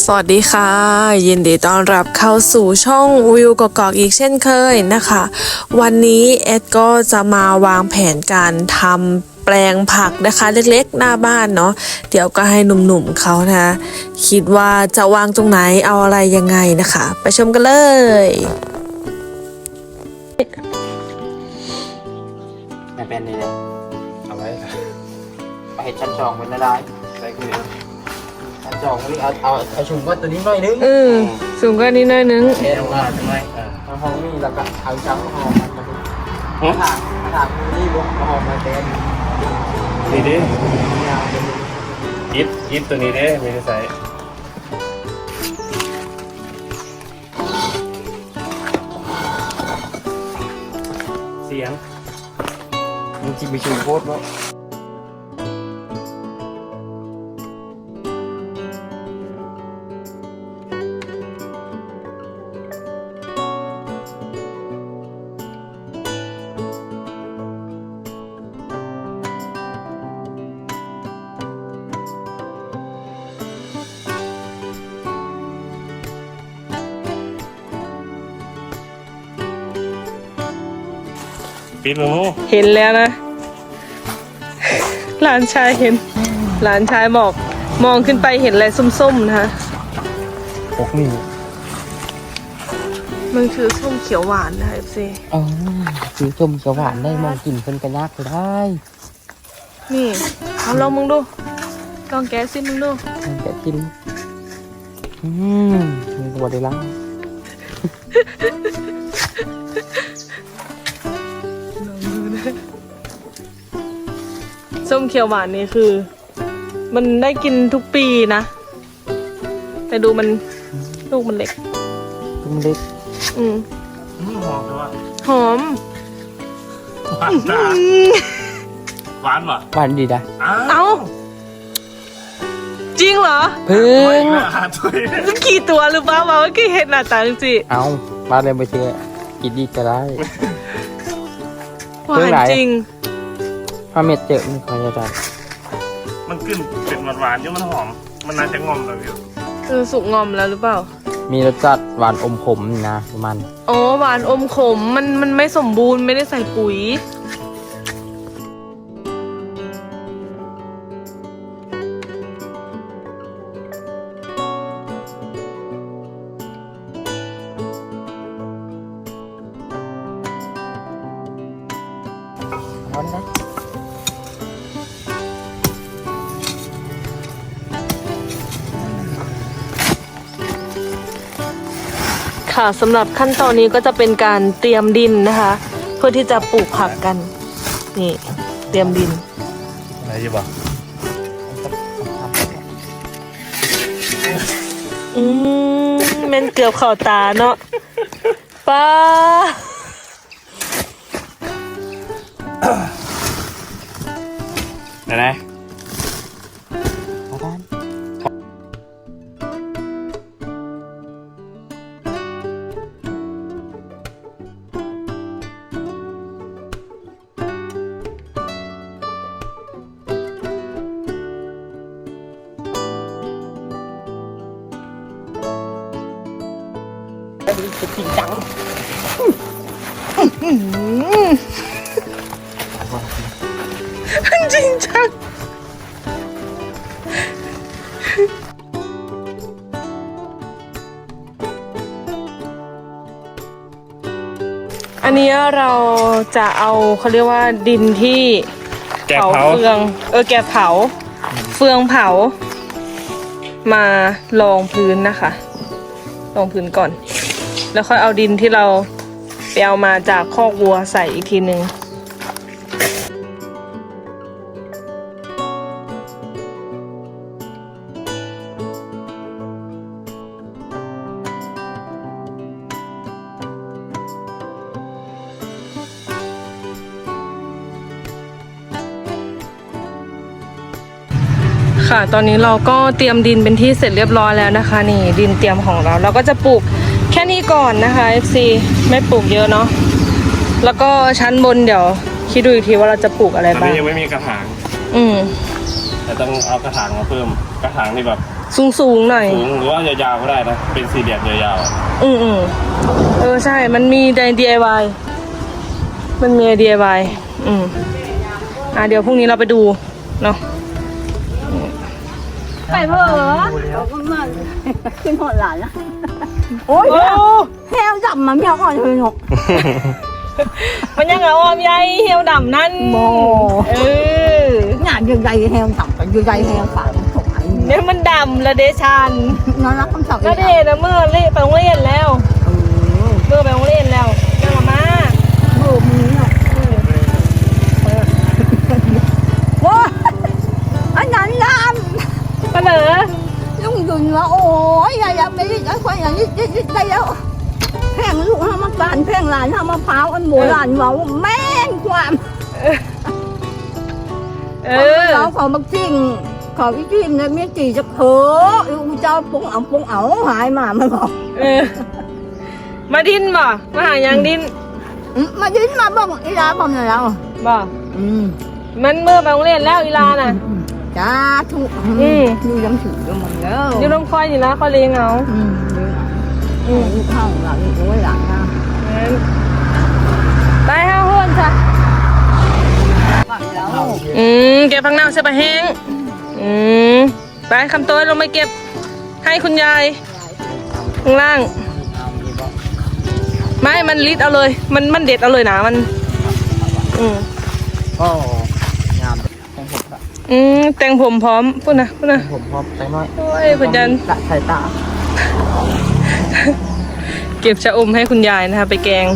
สวัสดีค่ะ ยินดีต้อนรับเข้าสู่ช่องวิวกอกอีกเช่นเคยนะคะ วันนี้เอ็ดก็จะมาวางแผนการทำแปลงผักนะคะ เล็กๆหน้าบ้านเนาะเดี๋ยวก็ให้หนุ่มๆเขานะ คิดว่าจะวางตรงไหนเอาอะไรยังไงนะคะ ไปชมกันเลยในเป็นนี่เลยเอาไว้ไปเห็ดชั้นจองเป็นได้ใส่คือ จองนี่เอาเอาเอาชุมก็ตัวนี้หน่อยนึงอืมสูงกว่านี้หน่อยนึงเอ็นมาทำไมเออเอาห้องนี่แล้วก็เอาจังหอมมาดูถางถางนี่วงหอมมาเต็มนี่ดิยาวเป็นอิฟอิฟตัวนี้ดิมีนิสัยเสียงมึงจิไปชุมโคตรวะปิด มือมูเห็นแล้วนะ หลานชายเห็น หลานชายบอกมองขึ้นไปเห็นอะไรส้มๆนะคะพกนี่มันคือส้มเขียวหวานนะคะเอฟซีอ๋อสีชมเขียวหวานได้มองกลิ่นเป็นกระยากก็ได้นี่เอาลองมึงดูลองแกะซิมึงดูมันจะกิน อืมมีตัวเดียวละ ส้มเขียวหวานนี่คือ มันได้กินทุกปีนะ แต่ดูมันลูกมันเล็ก มันเล็กอืมหอมด้วยหอมหวานจ้าหวานป่ะหวานดีนะเอ้าจริงเหรอพึ่งหาถ้วยกี่ตัวหรือเปล่าวะเมื่อกี้เห็นหน้าตาจริงเอามาเลยไปเชื่อกินดีก็ได้ๆหวาเรื่องนไหนจริง ถ้าเม็ดเจอมันคอยจะได้มันขึ้นเป็นหวานๆยังมันหอม มันน่าจะงอมเลยพี่คือสุกงอมแล้วหรือเปล่า มีรสชาติหวานอมขมนะประมันอ๋อหวานอมขมมันมันไม่สมบูรณ์ไม่ได้ใส่ปุ๋ย ค่ะสำหรับขั้นตอนนี้ก็จะเป็นการเตรียมดินนะคะ เพื่อที่จะปลูกผักกัน นี่ เตรียมดินอะไรอยู่ป่ะอืมแมันเกือบเข่าตาเนาะป้าไหน จะจริงจังจริงจังอันนี้เราจะเอาเขาเรียกว่าดินที่แกะเผาเฟือง เออแกะเผา เฟืองเผา มาลองพื้นนะคะ ลองพื้นก่อน แล้วค่อยเอาดินที่เราไปเอามาจากคอกวัวใส่อีกทีหนึ่งค่ะตอนนี้เราก็เตรียมดินเป็นที่เสร็จเรียบร้อยแล้วนะคะ นี่ดินเตรียมของเรา เราก็จะปลูก แค่นี้ก่อนนะคะ FC ไม่ปลูกเยอะเนาะแล้วก็ชั้นบนเดี๋ยว คิดดูอีกทีว่าเราจะปลูกอะไรตอนบ้างนี้ยังไม่มีกระถาง อืม แต่ต้องเอากระถางมาเพิ่ม กระถางนี่แบบสูงสูงๆหน่อย สูงหรือว่ายาวๆก็ได้นะ เป็นสี่เหลี่ยมยาวอืมอืมเออใช่ มันมีใน DIY มันมีใน DIY อืมอะเดี๋ยวพรุ่งนี้เราไปดูเนาะ ไปเถอะมาขึ้นหอดหลานนะโอ้ยโอ้แฮวจับมันแฮวก่อนเลยเนาะมันยังไงออมใหญ่เหี่ยวดำนั่นโมเอองานยังไงแฮวจับกันยังไงแฮวฝาถวายเนี่ยมันดำละเดชันนอนรับคำสั่งก็เดนะเมื่อเล่ไปโรงเรียนแล้วเมื่อไปโรงเรียนแล้วยังมามาโอ้มือเนาะ ว่าโอ้ยอย่าอย่าไม่ได้คนอย่างนี้ได้แล้วแพงลูกห้ามาการแพงหลานห้ามะพร้าวอันโบราณว่าแม่นความเออเราขอมาจริงขอพี่จิ้มเนี่ยมีจีจะเผลอลูกเจ้าปงเอาปงเอาหายมามันบอกเออ มาดินบ่มาหายังดินอืมมาดิ้นมาบอกอีลาบอกหน่อยแล้วบ่อืมมันเมื่อไปโรงเรียนแล้วอีลาน่ะ จ้าถูกอืมดูยังถือดูมันแล้วอยู่น้ำคอยอยู่นะคอยเลี้ยงเอาอืมอืมลูกข้างหลังอีกโอ้ยหลังนะงั้นไปห้าหุ่นจ้ะฝั่งแล้วอืมเก็บพังเน่าเสียไปแห้งอืมไปคำโตัวลงไปเก็บให้คุณยายข้างล่างเอามีบ่ไม่ มันลิดเอาเลย มันมันเด็ดเอาเลยนะมัน อืมก็งามของผม อะอืมแต่งผมพร้อมพูดนะพูดนะผมพร้อมใส่น้อยโอ้ยคุณยันตะใส่ตา เก็บชะอมให้คุณยายนะคะ ไปแกง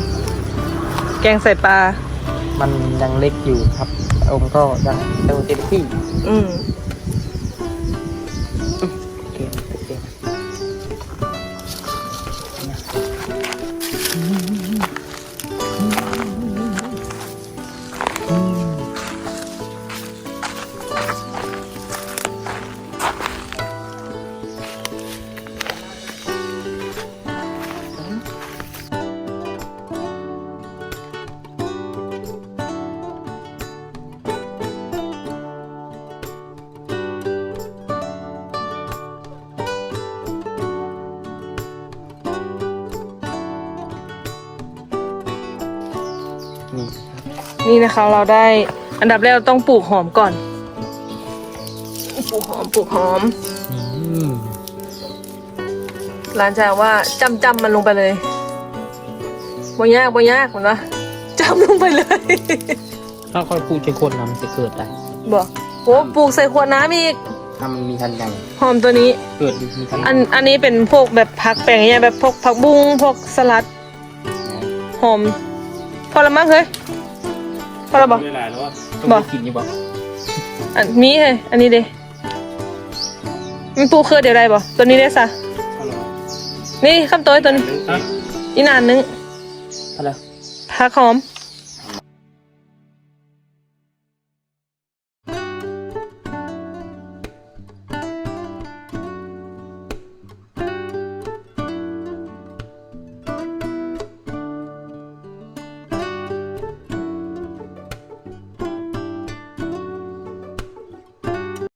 แกงใส่ปลา มันยังเล็กอยู่ครับองค์ก็ยังเต็มเต็มที่ อืม นี่นี่นะคะเราได้อันดับแรกเราต้องปลูกหอมก่อน ปลูกหอมปลูกหอมอืมร้านแจ้งว่าจำจำมันลงไปเลยบ่ยากบ่ยากเหมือนว่าจำลงไปเลยถ้าค่อยพูดใช้คนนะมันจะเกิดได้บอกโอ้ปลูกใส่ขวดน้ำอีกถ้ามันมีทันใหญ่หอมตัวนี้เกิดมีทันอันอันนี้เป็นพวกแบบผักแปลงเนี่ยแบบพวกผักบุ้งพวกสลัด หอมพอละมั้งเฮ้ย พอละบอกไม่หลายแล้วว่าต้องบอกไปกินนี่บอกอันมีเฮ้ยอันนี้เด้มันปลูกเครือเดี๋ยวได้บ่ตัวนี้ได้ซะนี่คำตัวตัวนี้ฮะอีนานนึง อะไร ผักหอม